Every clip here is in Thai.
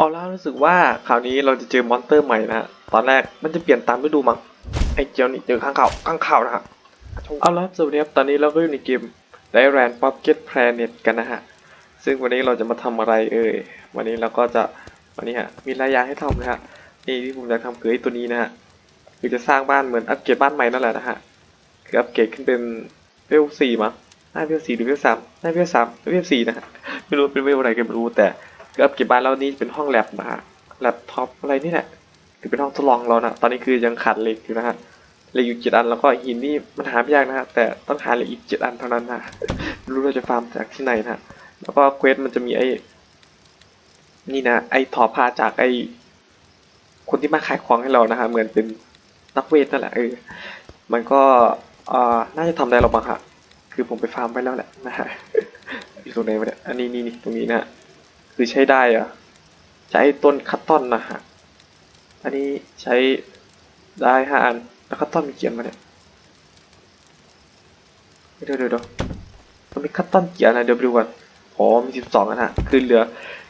ออร่ารู้สึกว่าคราวนี้เราจะเจอมอนสเตอร์ใหม่นะฮะตอนแรกมันจะเปลี่ยนตามฤดูมั้งไอ้เจียวนี่เจอข้างข่าวข้างข่าวนะฮะเอาล่ะสวัสดีครับตอนนี้เราก็อยู่ในเกมไดแรนป๊อปเก็ตแพลเน็ตกันนะฮะซึ่งวันนี้เราจะมาทำอะไรเอ่ยวันนี้เราก็จะวันนี้ฮะมีหลายยาให้ทำนะฮะนี่ที่ผมอยากทำคือไอ้ตัวนี้นะฮะคือจะสร้างบ้านเหมือนอัปเกรดบ้านใหม่นั่นแหละนะฮะคืออัปเกรดขึ้นเป็นเวลสี่มั้งน่าเวลสี่หรือเวลสามน่าเวลสามเวลสี่นะฮะไม่รู้เป็นเวลอะไรกันไม่รู้แต่ คืออัปเกรดบ้านแล้วนี่เป็นห้องแลบนะฮะแลปท็อปอะไรนี่แหละคือเป็นห้องทดลองเรานะตอนนี้คือยังขาดเหล็กอยู่นะฮะเหล็กอยู่เจ็ดอันแล้วก็หินนี่มันหาไม่ยากนะฮะแต่ต้องหาเหล็กอีกเจ็ดอันเท่านั้นนะรู้เราจะฟาร์มจากที่ไหนนะฮะแล้วก็เควสมันจะมีไอ้นี่นะไอ้ถอผ้าจากไอ้คนที่มาขายของให้เรานะฮะเหมือนเป็นนักเวทนั่นแหละเออมันก็เอ่อน่าจะทำได้เราบ้างฮะคือผมไปฟาร์มไปแล้วแหละนะฮะอยู่ตรงไหนวะเนี่ยอันนี้นี่นี่ตรงนี้นะฮะ คือใช้ได้อะใช้ต้นคัตตอนนะฮะ อันนี้ใช้ได้ห้าอัน แล้วคัตตอนมีเกียนมาเนี่ย เดี๋ยวเดี๋ยวเดี๋ยวมันมีคัตตอนเกียนนะเดี๋ยวไปดูก่อนอ๋อมีสิบสองอันฮะ คือเหลือ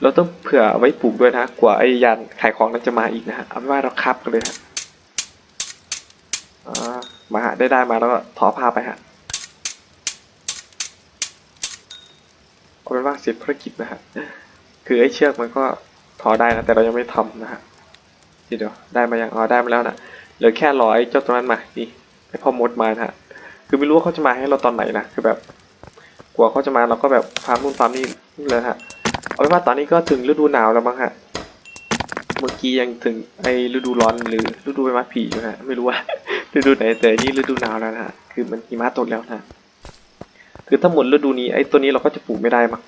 เราต้องเผื่อไว้ปลูกด้วยนะ กว่าไอ้ยานขายของนั้นจะมาอีกนะฮะ เอาเป็นว่าเราคับกันเลยฮะมาฮะได้ได้มาแล้วก็ถอผ้าไปฮะเอาเป็นว่าเสร็จภารกิจนะฮะ คือไอ้เชือกมันก็ถอได้นะแต่เรายังไม่ทำนะฮะเดี๋ยวได้มายังอ๋อได้มาแล้วนะเหลือแค่รอไอ้เจ้าตัวนั้นมานี่ไอ้พ่อมดมานะฮะคือไม่รู้ว่าเขาจะมาให้เราตอนไหนนะคือแบบกลัวเขาจะมาเราก็แบบฟาร์มนู่นฟาร์มนี่เลยฮะเอาเป็นว่าตอนนี้ก็ถึงฤดูหนาวแล้วมั้งฮะเมื่อกี้ยังถึงไอ้ฤดูร้อนหรือฤดูใบไม้ผลิอยู่ฮะไม่รู้ว่าฤดูไหนแต่นี่ฤดูหนาวแล้วนะฮะคือมันหิมะตกแล้วนะคือถ้าหมดฤดูนี้ไอ้ตัวนี้เราก็จะปลูกไม่ได้มั้ง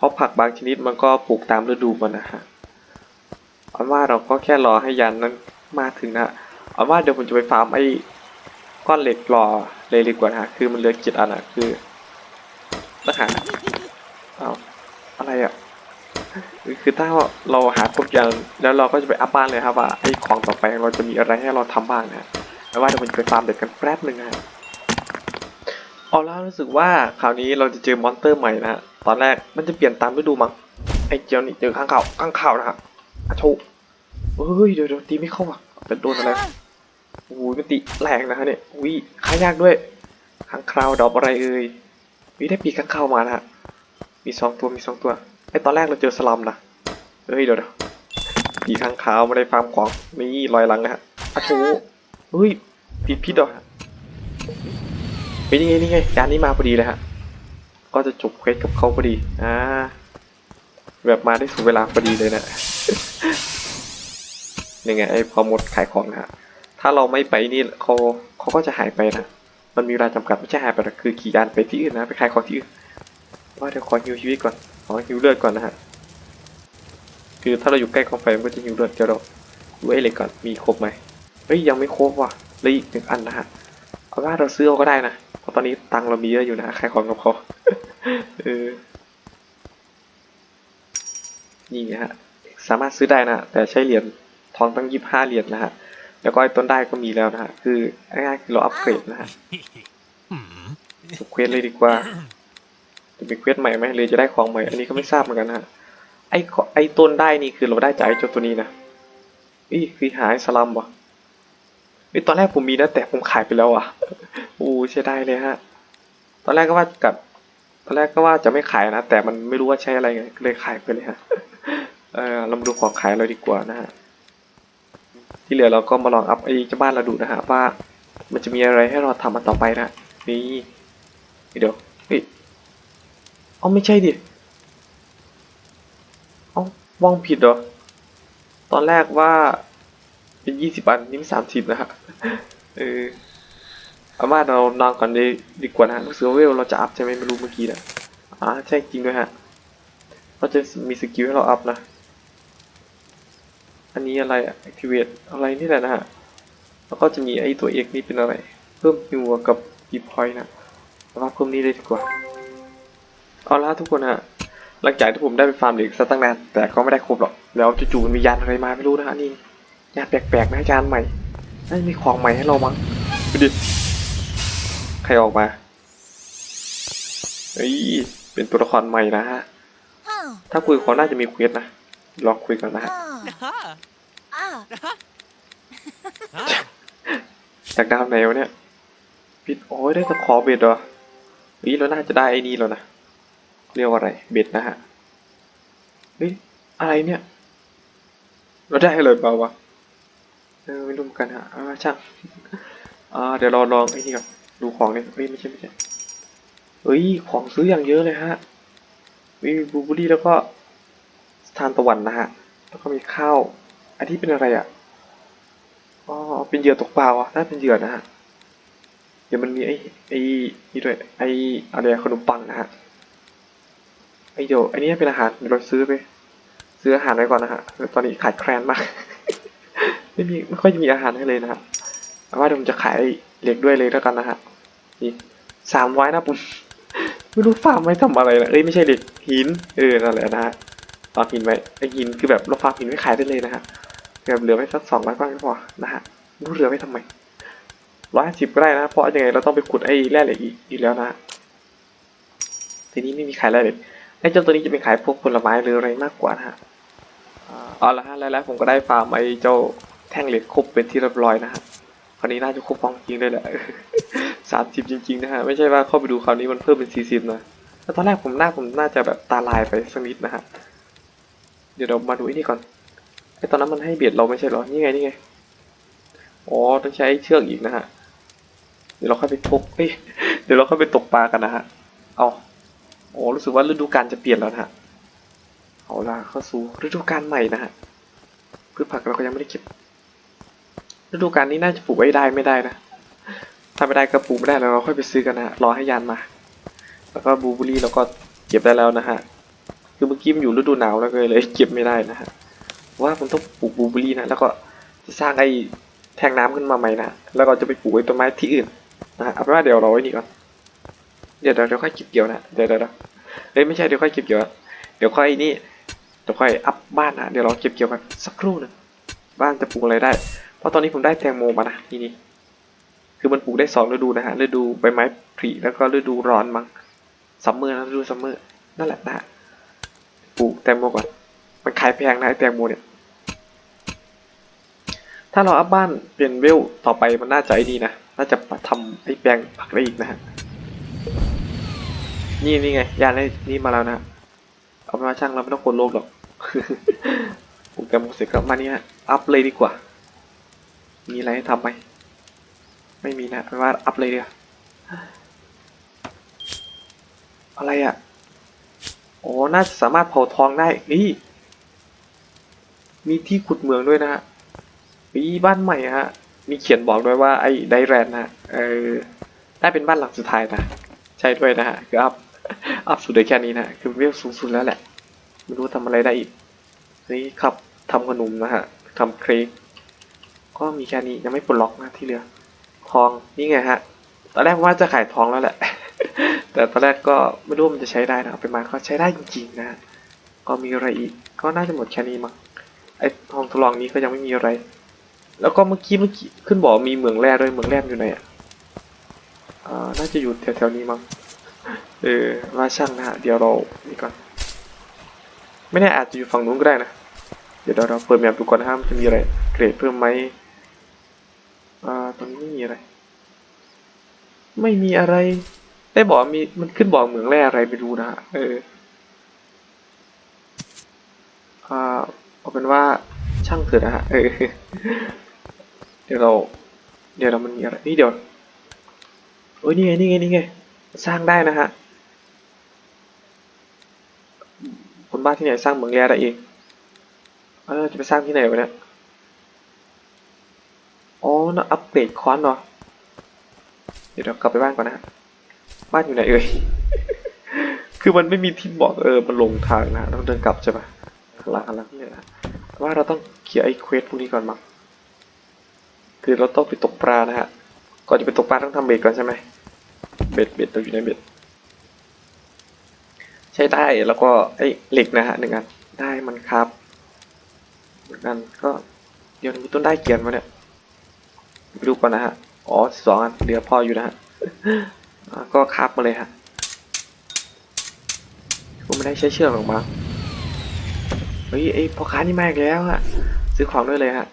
เพราะผักบางชนิดมันก็ปลูกตามฤดูมันนะฮะเอาว่าเราก็แค่รอให้ยันนั้นมาถึงนะฮะเอาว่าเดี๋ยวผมจะไปฟาร์มไอ้ก้อนเหล็กรอเลยดีกว่านะฮะคือมันเหลือเจ็ดอันอะคือต้องหาเอาอะไรอะคือถ้าเราหาครบยันแล้วเราก็จะไปอัพบ้านเลยครับว่าไอ้ของต่อไปเราจะมีอะไรให้เราทำบ้างนะฮะเอาว่าเดี๋ยวผมจะไปฟาร์มเด็กกันแป๊บหนึ่งนะ ฮะออร่ารู้สึกว่าคราวนี้เราจะเจอมอนสเตอร์ใหม่นะฮะ ตอนแรกมันจะเปลี่ยนตามฤดูมั้ง ไอเจียวนี่เจอข้างเข่าข้างเข่านะฮะอาโชเฮ้ยเดี๋ยวเดี๋ยวตีไม่เข้าอะเป็นโดนอะไรโอ้ยมันตีแรงนะฮะเนี่ยอุ้ยขายากด้วยข้างคราวดอกอะไรเอ่ยวิได้ปีข้างเข่ามานะฮะ มีสองตัวมีสองตัว ไอตอนแรกเราเจอสลัมนะ เฮ้ยเดี๋ยวเดี๋ยวปีข้างขาวไม่ได้ฟาร์มของนี่ลอยหลังนะฮะอาโชเฮ้ยผิดผิดเหรอ เป็นยังไงนี่ไงจานนี้มาพอดีเลยฮะ ก็จะจบเควสกับเขาพอดี อ่า แบบมาได้ถูกเวลาพอดีเลยนะยังไงไอ้พอหมดขายของนะฮะ ถ้าเราไม่ไปนี่เขาเขาก็จะหายไปนะ มันมีเวลาจำกัดไม่ใช่หายไปหรอกคือขี่ยานไปที่อื่นนะไปขายของที่อื่น ว่าเดี๋ยวขอฮิวชีวิตก่อน ขอฮิวเลือดก่อนนะฮะ คือถ้าเราอยู่ใกล้กองไฟมันก็จะฮิวเลือดเดี๋ยวเราดูไอ้เหล็กก่อน มีครบไหมเฮ้ยยังไม่ครบว่ะเลยอีกหนึ่งอันนะฮะเอาว่าเราซื้อก็ได้นะ ตอนนี้ตังเรามีเยอะอยู่นะขายของกับเขาเออนี่ฮะสามารถซื้อได้นะแต่ใช้เหรียญทองตั้งยี่ห้าเหรียญนะฮะแล้วก็ไอ้ต้นได้ก็มีแล้วนะฮะคือง่ายๆคือเราอัปเกรดนะฮะเควสเลยดีกว่าจะมีเควสใหม่ไหมหรือจะได้ของใหม่ อันนี้ก็ไม่ทราบเหมือนกันนะฮะไอ้ไอ้ต้นได้นี่คือเราได้จากไอ้เจ้าตัวนี้นะอีคือหายสลัมวะเฮ้ตอนแรกผมมีนะแต่ผมขายไปแล้วอะ อู้เสียดายเลยฮะ ตอนแรกก็ว่ากับ ตอนแรกก็ว่าจะไม่ขายนะ แต่มันไม่รู้ว่าใช้อะไรไงเลยขายไปเลยฮะ เออเรามาดูของขายเราดีกว่านะฮะ ที่เหลือเราก็มาลองอัพไอ้เจ้าบ้านเราดูนะฮะว่ามันจะมีอะไรให้เราทำมันต่อไปนะนี่เดี๋ยวเฮ้ยเอาไม่ใช่ดิเอาวางผิดเหรอ ตอนแรกว่าเป็นยี่สิบอันนี่มันสามสิบนะฮะ เออ เอาว่าเรานอนก่อนดีดีกว่านะรู้สึกว่าเวลเราจะอัพใช่ไหมไม่รู้เมื่อกี้นะอ่าใช่จริงด้วยฮะเราจะมีสกิลให้เราอัพนะ อันนี้อะไรอะ activate อะไรนี่แหละนะฮะ แล้วก็จะมีไอ้ตัว X นี่เป็นอะไร เพิ่มฮิวกับ e point นะเอาว่าเพิ่มนี้เลยดีกว่า เอาละทุกคนฮะ หลังจากที่ผมได้ไปฟาร์มเหล็กซะตั้งนาน แต่ก็ไม่ได้ครบหรอก แล้วจู่ๆมันมียานอะไรมาไม่รู้นะฮะนี่ ยานแปลกๆนะยานใหม่น่าจะมีของใหม่ให้เรามั้งดูดิ รออกมา เฮ้ย เป็นตัวละครใหม่นะฮะ ถ้าคุยกับเขาน่าจะมีเควสนะ ลองคุยกันนะฮะ Ah. Ah. จากดาวไหนวะเนี่ยปิดโอ้ยได้ตะขอเบ็ดเหรอวิเราน่าจะได้ไอ้นี่แล้วนะ เรียกว่าอะไร เบ็ดนะฮะ เฮ้ย อะไรเนี่ย เราได้เลยเปล่าวะ เออไม่รู้เหมือนกันฮะอ่าช่าง อ่า เดี๋ยวเราลองไอ้นี่ก่อน ดูของเนี่ยเฮ้ยไม่ใช่ไม่ใช่เฮ้ยของซื้ออย่างเยอะเลยฮะ มีบูเบอรี่แล้วก็สถานตะวันนะฮะ แล้วก็มีข้าว อันที่เป็นอะไรอะ อ๋อ เป็นเหยื่อตกปลาอะน่าเป็นเหยื่อนะฮะ เดี๋ยวมันมีไอ้ไอ้นี่ด้วย ไอ้อะไรขนมปังนะฮะ ไอ้เดี๋ยวไอ้นี่เป็นอาหารเดี๋ยวเราซื้อไป ซื้ออาหารไว้ก่อนนะฮะ ตอนนี้ขาดแคลนมาก ไม่มีไม่ค่อยจะมีอาหารให้เลยนะฮะเอาว่าเดี๋ยวผมจะขาย เหล็กด้วยเลยแล้วกันนะฮะนี่สามไว้นะผมไม่รู้ฟาร์มไว้ทำอะไรนะเอ้ยไม่ใช่เหล็กหินเออนั่นแหละนะฮะฟาร์มหินไว้ไอหินคือแบบเราฟาร์มหินไว้ขายได้เลยนะฮะแบบเหลือไว้สักสองร้อยก้อนก็พอนะฮะรู้เหลือไว้ทำไมร้อยห้าสิบก็ได้นะเพราะยังไงเราต้องไปขุดไอ้แร่เหล็กอีกอีกแล้วนะทีนี้ไม่มีขายแร่เหล็กไอ้เจ้าตัวนี้จะเป็นขายพวกผลไม้หรืออะไรมากกว่านะฮะอ่าเอาละฮะแล้วแล้วผมก็ได้ฟาร์มไอ้เจ้าแท่งเหล็กครบเป็นที่เรียบร้อยนะฮะ คราวนี้น่าจะครบฟองจริงด้วยแหละสามสิบจริงๆนะฮะไม่ใช่ว่าเข้าไปดูคราวนี้มันเพิ่มเป็นสี่สิบนะแล้วตอนแรกผมหน้าผมน่าจะแบบตาลายไปสักนิดนะฮะเดี๋ยวเรามาดูไอ้นี่ก่อนไอ้ตอนนั้นมันให้เบียดเราไม่ใช่หรอนี่ไงนี่ไงอ๋อต้องใช้เชือกอีกนะฮะเดี๋ยวเราค่อยไปทกเอ้ยเดี๋ยวเราค่อยไปตกปลากันนะฮะเอาโอ้รู้สึกว่าฤดูกาลจะเปลี่ยนแล้วนะฮะเอาล่ะเข้าสู่ฤดูกาลใหม่นะฮะพืชผักเราก็ยังไม่ได้เก็บ ฤดูกาลนี้น่าจะปลูกไว้ได้ไม่ได้นะ ถ้าไม่ได้ก็ปลูกไม่ได้แล้วเราค่อยไปซื้อกันนะฮะ รอให้ยานมา แล้วก็บูเบอรี่เราก็เก็บได้แล้วนะฮะ คือเมื่อกี้มันอยู่ฤดูหนาวแล้วก็เลยเก็บไม่ได้นะฮะ ว่าผมต้องปลูกบูเบอรี่นะ แล้วก็จะสร้างไอ้แทงน้ำขึ้นมาใหม่นะ แล้วก็จะไปปลูกไอ้ต้นไม้ที่อื่นนะฮะ เอาเป็นว่าเดี๋ยวเราไว้นี่ก่อน เดี๋ยวเดี๋ยวค่อยเก็บเกี่ยวนะ เดี๋ยวเดี๋ยวเดี๋ยวเอ้ยไม่ใช่เดี๋ยวค่อยเก็บเกี่ยว เดี๋ยวค่อยนี่ เดี๋ยวค่อยอัพบ้านนะ เดี๋ยวเราเก็บเกี่ยวกันสักครู่นึงบ้านจะปลูกอะไรได้ เพราะตอนนี้ผมได้แตงโมมานะนี่นี่คือมันปลูกได้สองฤดูนะฮะฤดูใบไม้ผลิแล้วก็ฤดูร้อนมั้งซัมเมอร์นะฤดูซัมเมอร์นั่นแหละนะปลูกแตงโมก่อนมันขายแพงนะไอ้แตงโมเนี่ยถ้าเราอัพบ้านเป็นเวลต่อไปมันน่าจะไอ้นี่นะน่าจะทำไอ้แปลงผักได้อีกนะฮะนี่นี่ไงยานไอ้นี่มาแล้วนะเอาเป็นว่าช่างเราไม่ต้องคนโลกหรอกปลูกแตงโมเสร็จก็มานี่ฮะอัพเลยดีกว่า มีอะไรให้ทำไหม ไม่มีนะเอาเป็นว่าอัพเลยเดียวอะไรอะ โอ้ น่าจะสามารถเผาทองได้ นี่ มีที่ขุดเมืองด้วยนะฮะ มีบ้านใหม่ฮะ มีเขียนบอกด้วยว่าไอ้ไดแรนนะเออได้เป็นบ้านหลังสุดท้ายนะ ใช่ด้วยนะฮะ คืออัพ อัพสุดเลยแค่นี้นะ คือเวลสูงสุดแล้วแหละ ไม่รู้ทำอะไรได้อีก นี่ครับทำขนมนะฮะทำเค้ก ก็มีแค่นี้ยังไม่ปลดล็อกนะที่เหลือ ทองนี่ไงฮะ ตอนแรกว่าจะขายทองแล้วแหละ แต่ตอนแรกก็ไม่รู้ว่ามันจะใช้ได้นะเอาไปมาก็ใช้ได้จริงๆนะ ก็มีอะไรอีก ก็น่าจะหมดแค่นี้มั้ง ไอ้ทองทดลองนี้ก็ยังไม่มีอะไร แล้วก็เมื่อกี้เมื่อกี้ขึ้นบอกมีเหมืองแร่ด้วย เหมืองแร่อยู่ไหนอะอ่าน่าจะอยู่แถวๆนี้มั้ง เออว่าช่างนะฮะ เดี๋ยวเรานี่ก่อน ไม่แน่อาจจะอยู่ฝั่งนู้นก็ได้นะ เดี๋ยวเราเปิดแมปดูก่อนนะครับมันจะมีอะไร เกรดเพิ่มไหม อ่าตรงนี้ไม่มีอะไร ไม่มีอะไร ได้บอกมีมันขึ้นบอกเหมืองแร่อะไรไม่รู้นะฮะเอออ่าเอาเป็นว่าช่างเถอะนะฮะเออเดี๋ยวเรา เดี๋ยวเรามันมีอะไรนี่เดี๋ยวโอ้ยนี่ไงนี่ไงนี่ไงสร้างได้นะฮะคนบ้านที่ไหนสร้างเหมืองแร่ได้เองเออจะไปสร้างที่ไหนวะเนี่ย อ๋อน่าอัปเกรดคอนเหรอ เดี๋ยวเรากลับไปบ้านก่อนนะบ้านอยู่ไหนเอ่ย คือมันไม่มีที่บอกเออ มันลงทางนะต้องเดินกลับใช่ปะข้างหลังข้างหลังนี่นะว่าเราต้องเคลียร์ไอ้เควสพวกนี้ก่อนมั้งคือเราต้องไปตกปลานะฮะ ก่อนจะไปตกปลาต้องทำเบ็ดก่อนใช่ไหมเบ็ดเบ็ดเราอยู่ในเบ็ด ใช้ได้แล้วก็ไอ้เหล็กนะฮะหนึ่งอันได้มันครับหมือนกันก็เดี๋ยวมีต้นได้เกียนมาเนี่ย ดูก่อนนะฮะ อ๋อสองอัน เหลือพออยู่นะฮะ ก็คับมาเลยฮะผมไม่ได้ใช้เชือกหรอกมั้งเฮ้ยไอ้พ่อค้านี่มาอีกแล้วฮะ ซื้อของด้วยเลยฮะ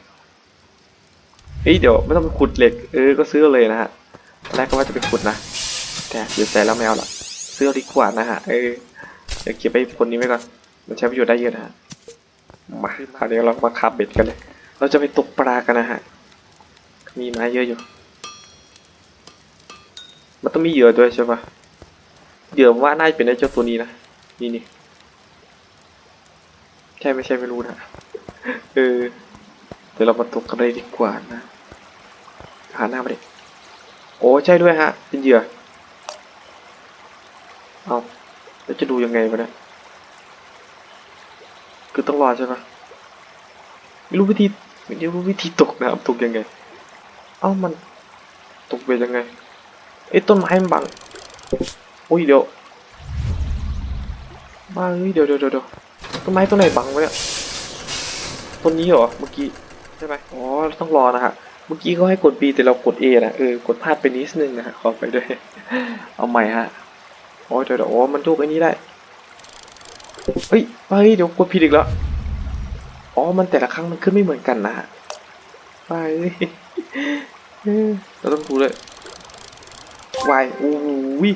เฮ้ยเดี๋ยวไม่ต้องไปขุดเหล็ก เออ ก็ซื้อเลยนะฮะแรกก็ว่าจะไปขุดนะ แต่เดี๋ยวใจแล้วไม่เอาละซื้อเอาดีกว่านะฮะ เออเดี๋ยวเก็บไอ้ผลนี้ไว้ก่อน มันใช้ประโยชน์ได้เยอะนะฮะ มาคราวนี้เรามาขับเบ็ดกันเลย เราจะไปตกปลากันนะฮะ มีไม้เยอะอยู่ มันต้องมีเหยื่อด้วยใช่ปะเหยื่อว่าน่าจะเป็นไอ้เจ้าตัวนี้นะ นี่นี่ใช่ไม่ใช่ไม่รู้นะ เออ เดี๋ยวเรามาตกกันเลยดีกว่านะ หาหน้ามาดิโอ้ใช่ด้วยฮะ เป็นเหยื่อ เอาแล้วจะดูยังไงวะเนี่ย คือต้องรอใช่ปะไม่รู้วิธีไม่รู้วิธีตกนะครับตกยังไง เอ้ามันตกไปยังไงไอ้ยต้นไม้มันบังโอ้ยเดี๋ยวมาเฮ้ยเดี๋ยวเดี๋ยวเดี๋ยวเดี๋ยวต้นไม้ต้นไหนบังวะเนี่ยต้นนี้เหรอเมื่อกี้ใช่ไหมอ๋อเราต้องรอนะฮะเมื่อกี้เขาให้กด B แต่เรากด A นะเออกดพลาดไปนิดนึงนะฮะขอไปด้วยเอาใหม่ฮะโอ้ยเดี๋ยวเดี๋ยวโอ้มันทุกไอ้นี้ได้เฮ้ยเฮ้ยเดี๋ยวกดผิดอีกแล้วอ๋อมันแต่ละครั้งมันขึ้นไม่เหมือนกันนะฮะไป เราต้องดูเลยวายอู้วิ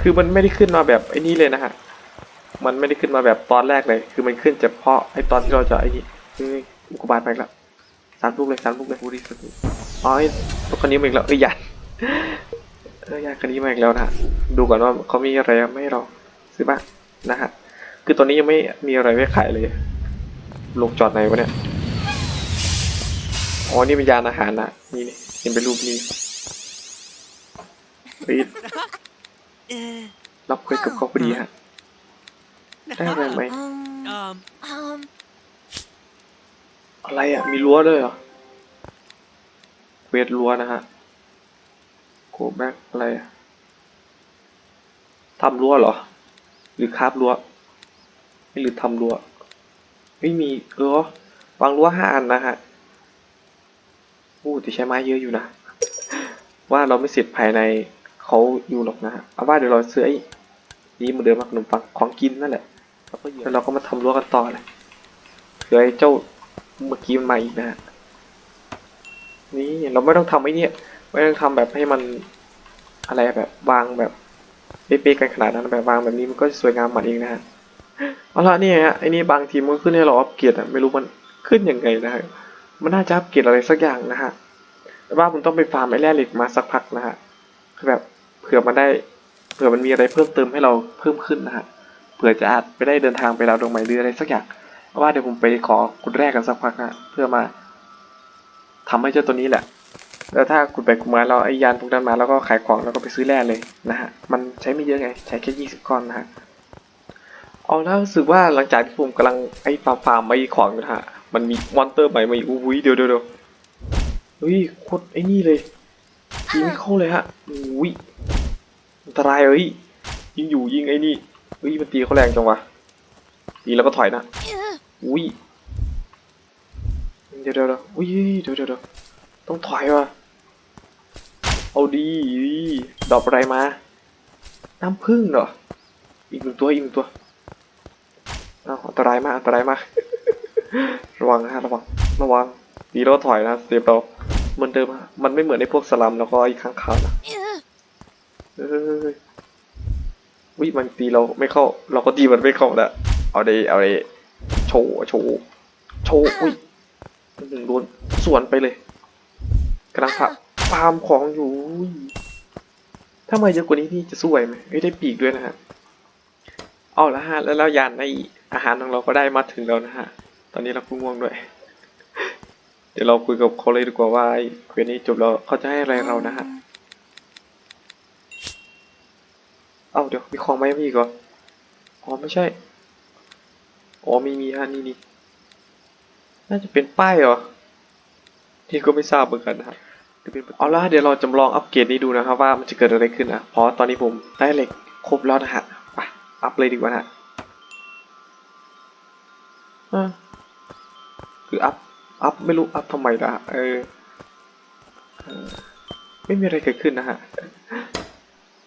คือมันไม่ได้ขึ้นมาแบบไอ้นี้เลยนะฮะ มันไม่ได้ขึ้นมาแบบตอนแรกเลย คือมันขึ้นเฉพาะไอตอนที่เราจะไอ้นี่อุกบาตไปแล้วสามลูกเลยสามลูกเลยบูรีสตูอ๋อไอ้ตัวคนนี้มาอีกแล้วเอ้ยยันเออยันคนนี้มาอีกแล้วนะดูก่อนว่าเขามีอะไรไม่ให้เราซื้อบ้างนะฮะ คือตอนนี้ยังไม่มีอะไรไว้ขายเลยลงจอดไหนวะเนี่ย อ๋อ นี่เป็นยานอาหารนะนี่นี่เห็นเป็นรูปนี้เฮ้ย Uh, รับคุยกับเขาพอดีฮะ ได้อะไรไหม อะไรอะ มีรั้วด้วยเหรอเวทรั้วนะฮะโกแบ็กอะไรอะทำรั้วเหรอ หรือคาบรั้วไม่หรือทำรั้วไม่มีเออวางรั้วห้าอันนะฮะ อู้แต่ใช้ไม้เยอะอยู่นะ ว่าเราไม่เสร็จภายในเขาอยู่หรอกนะฮะเอาว่าเดี๋ยวเราซื้อไอ้นี่เหมือนเดิมมาขนมปังของกินนั่นแหละ แล้วก็แล้วเราก็มาทำรั้วกันต่อเลยเผื่อไอ้เจ้าเมื่อกี้มันมาอีกนะฮะนี่เราไม่ต้องทำไอ้เนี่ยไม่ต้องทำแบบให้มันอะไรแบบวางแบบเป๊ะๆกันขนาดนั้นแบบวางแบบนี้มันก็สวยงามมาเองนะฮะเอาละนี่ฮะไอ้นี่บางทีมันก็ขึ้นให้เราอัปเกรดอะไม่รู้มันขึ้นยังไงนะฮะ มันน่าจะอัปเกรดอะไรสักอย่างนะฮะแต่ว่าผมต้องไปฟาร์มไอ้แร่เหล็กมาสักพักนะฮะคือแบบเผื่อมันได้เผื่อมันมีอะไรเพิ่มเติมให้เราเพิ่มขึ้นนะฮะเผื่อจะอาจไปได้เดินทางไปดาวดวงใหม่หรืออะไรสักอย่างว่าเดี๋ยวผมไปขอขุดแรกกันสักพักนะเพื่อมาทำให้เจ้าตัวนี้แหละ แล้วถ้าขุดไปขุดมาเราไอ้ยานพวกนั้นมาแล้วก็ขายของแล้วก็ไปซื้อแร่เลยนะฮะมันใช้ไม่เยอะไงใช้แค่ยี่สิบก้อนนะฮะเอาแล้วรู้สึกว่าหลังจากที่ผมกำลังไอ้ฟาร์มฟาร์มไอ้ของอยู่นะฮะ มันมีมอนเตอร์ใหม่มาอีกอุ้ยเดี๋ยวเดี๋ยวเดี๋ยวเฮ้ยโคตรไอ้นี่เลยยิงเข้าเลยฮะอุ้ยอันตรายเอ้ยยิงอยู่ยิงไอ้นี่เฮ้ยมันตีเขาแรงจังวะตีแล้วก็ถอยนะอุ้ยเดี๋ยวเดี๋ยวเดี๋ยวอุ้ยเดี๋ยวเดี๋ยวเดี๋ยวต้องถอยวะเอาดีดอกอะไรมาน้ำผึ้งเหรออีกหนึ่งตัวอีกหนึ่งตัวอ้าวอันตรายมากอันตรายมาก ระวังนะฮะระวังระวังดีแล้วถอยนะเซฟเราเหมือนเดิมฮะมันไม่เหมือนในพวกสลัมแล้วก็ไอ้ข้างขาวนะ uh, เอ้ยวิมันตีเราไม่เข้า เราก็ตีมันไม่เข้าแล้วเอาเดเอาเดโชว์โชว์โชว์อุ้ยหนึ่งโดนสวนไปเลยกำลังขับฟาร์มของอยู่อุ้ยถ้ามาเยอะกว่านี้นี่จะสู้ไหวไหมไม่ได้ปีกด้วยนะฮะเอาละฮะแล้วแล้วยานในอาหารของเราก็ได้มาถึงแล้วนะฮะต อนนี้เราก็ง่วงด้วย เดี๋ยวเราคุยกับเขาเลยดีกว่าว่าเควสนี้จบแล้วเขาจะให้อะไรเรานะฮะ เอ้าเดี๋ยวมีของไหมมีอีกเหรออ๋อไม่ใช่ อ๋อมีมีฮะนี่นี่น่าจะเป็นป้ายเหรอ ที่ก็ไม่ทราบเหมือนกันนะฮะหรือเป็นเอาละเดี๋ยวเราจำลองอัปเกรดนี้ดูนะครับว่ามันจะเกิดอะไรขึ้นนะเพราะตอนนี้ผมได้เหล็กครบแล้วนะฮะไปอัพเลยดีกว่านะฮะอะ คืออัพ อัพไม่รู้อัพทำไมล่ะเออเออ ไม่มีอะไรเกิดขึ้นนะฮะ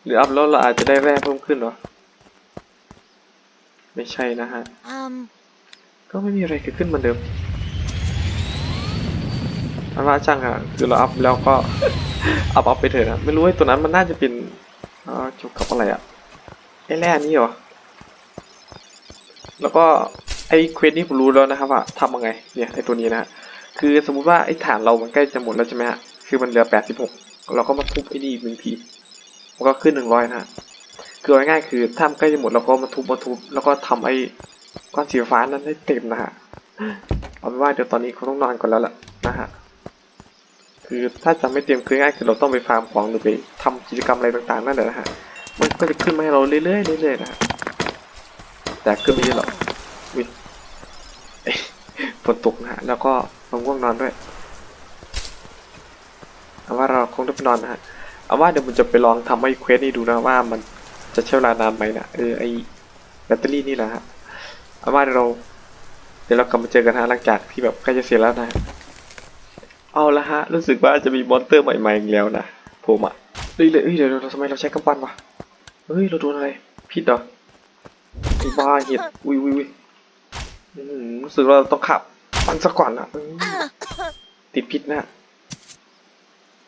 หรืออัพแล้วเราอาจจะได้แร่เพิ่มขึ้นเหรอ ไม่ใช่นะฮะ um, ก็ไม่มีอะไรเกิดขึ้นเหมือนเดิมอันว่าช่างอะคือเราอัพแล้วก็อัพอัพไปเถอะนะ ไม่รู้ไอ้ตัวนั้นมันน่าจะเป็นเอ่อเกี่ยวกับอะไรอะไอ้แร่นี่เหรอ แล้วก็ ไอ้เควสนี้ผมรู้แล้วนะครับว่าทำยังไงเนี่ยไอ้ตัวนี้นะฮะคือสมมุติว่าไอ้ฐานเรามันใกล้จะหมดแล้วใช่ไหมฮะคือมันเหลือแปดสิบหกเราก็มาทุบไอ้นี่อีกหนึ่งทีมันก็ขึ้นหนึ่งร้อยนะฮะคือเอาง่ายๆคือถ้ามันใกล้จะหมดเราก็มาทุบมาทุบแล้วก็ทำไอ้ก้อนสีฟ้านั้นให้เต็มนะฮะเอาเป็นว่าเดี๋ยวตอนนี้เขาต้องนอนก่อนแล้วล่ะนะฮะคือถ้าจำไม่เต็มคือง่ายคือเราต้องไปฟาร์มของหรือไปทำกิจกรรมอะไรต่างๆนั่นแหละนะฮะมันก็จะขึ้นมาให้เราเรื่อยๆเรื่อยๆนะฮะแต่ขึ้นไม่เยอะหรอก ฝนตกนะฮะ แล้วก็มาง่วงนอนด้วยเอาว่าเราคงต้องไปนอนนะฮะเอาว่าเดี๋ยวผมจะไปลองทำไอ้เควสนี้ดูนะว่ามันจะใช้เวลานานไหมนะเออไอแบตเตอรี่นี่แหละฮะเอาว่าเดี๋ยวเรา เดี๋ยวเรากลับมาเจอกันฮะหลังจากที่แบบใกล้จะเสร็จแล้วนะเอาละฮะ รู้สึกว่าจะมีมอนเตอร์ใหม่ๆอีกแล้วนะผมอะเฮ้ยเลยเฮ้ยเดี๋ยวเราทำไมเราใช้กำปั้นวะเฮ้ยเราโดนอะไรพิษเหรอไอ้บ้าเห็ดอุ้ยอุ้ยอุ้ย รู้สึกว่าเราต้องขับ มันซะก่อนนะอื้อติดพิษนะ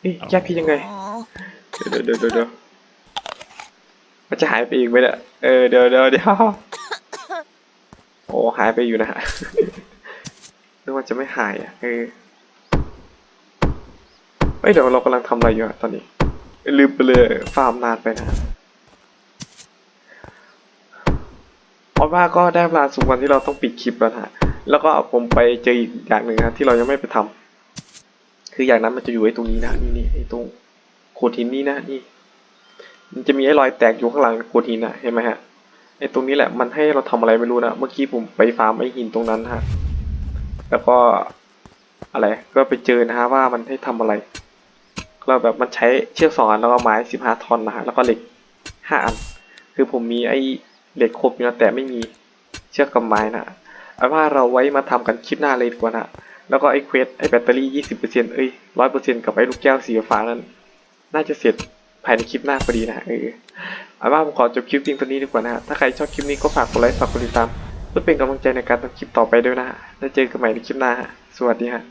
เฮ้ยแก้พิษยังไง Oh. เดี๋ยวเดี๋ยวเดี๋ยวเดี๋ยวมันจะหายไปอีกไหมเนี่ยเออเดี๋ยวเดี๋ยวเดี๋ยวโอ้หายไปอยู่นะฮะนึกว่าจะไม่หายอะเออเอ้ยเดี๋ยวเรากำลังทำอะไรอยู่อะตอนนี้ ลืมไปเลยฟาร์มนานไปนะ เพราะว่าก็ได้เวลาสุวันที่เราต้องปิดคลิปแล้วฮะ แล้วก็ผมไปเจออีกอย่างหนึ่งนะที่เรายังไม่ไปทำคืออย่างนั้นมันจะอยู่ไอ้ตรงนี้นะนี่นี่ไอ้ตรงโขดหินนี่นะนี่ มันจะมีไอ้รอยแตกอยู่ข้างหลังโขดหินนะเห็นไหมฮะไอ้ตรงนี้แหละมันให้เราทำอะไรไม่รู้นะเมื่อกี้ผมไปฟาร์มไอ้หินตรงนั้นฮะ แล้วก็อะไรก็ไปเจอนะฮะว่ามันให้ทำอะไรเราแบบมันใช้เชือกสองอันแล้วก็ไม้สิบห้าท่อนนะฮะแล้วก็เหล็กห้าอัน คือผมมีไอ้ เหล็กครบอยู่นะแต่ไม่มีเชือกกับไม้นะเอาว่าเราไว้มาทำกันคลิปหน้าเลยดีกว่านะแล้วก็ไอ้เควสไอ้แบตเตอรี่ยี่สิบเปอร์เซ็นต์เอ้ยร้อยเปอร์เซ็นต์กับไอ้ลูกแก้วสีฟ้านั้น น่าจะเสร็จภายในคลิปหน้าพอดีนะเออเอาว่าผมขอจบคลิปเพียงตัวนี้ดีกว่านะถ้าใครชอบคลิปนี้ก็ฝากกดไลค์ฝากกดติดตามเพื่อเป็นกำลังใจในการทำคลิปต่อไปด้วยนะแล้วเจอกันใหม่ในคลิปหน้า สวัสดีฮะ